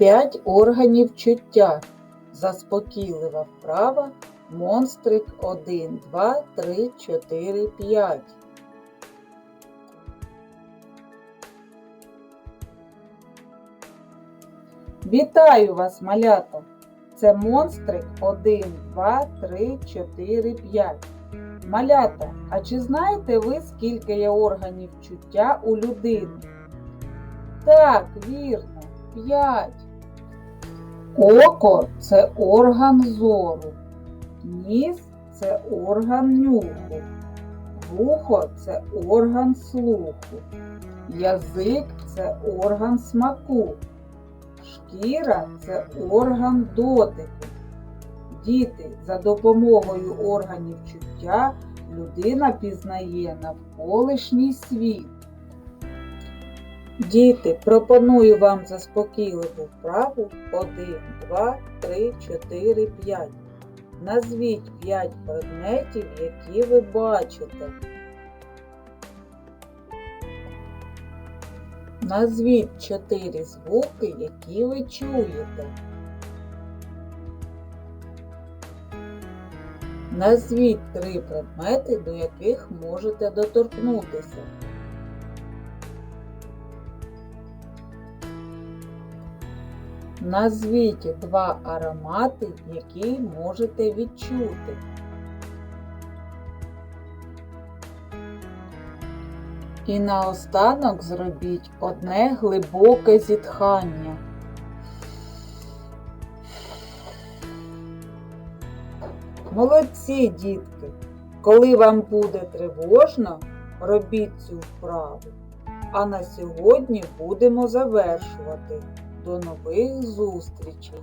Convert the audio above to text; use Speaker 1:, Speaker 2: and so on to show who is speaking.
Speaker 1: П'ять органів чуття. Заспокійлива вправа. Монстрик 1, 2, 3, 4, 5. Вітаю вас, малята! Це монстрик 1, 2, 3, 4, 5. Малята, а чи знаєте ви, скільки є органів чуття у людини? Так, вірно, 5. Око це орган зору. Ніс це орган нюху. Вухо це орган слуху. Язик це орган смаку. Шкіра це орган дотику. Діти, за допомогою органів чуття людина пізнає навколишній світ. Діти, пропоную вам заспокійливу вправу 1, 2, 3, 4, 5. Назвіть 5 предметів, які ви бачите. Назвіть 4 звуки, які ви чуєте. Назвіть 3 предмети, до яких можете доторкнутися. Назвіть два аромати, які можете відчути. І наостанок зробіть одне глибоке зітхання. Молодці, дітки! Коли вам буде тривожно, робіть цю вправу. А на сьогодні будемо завершувати. До нових зустрічей!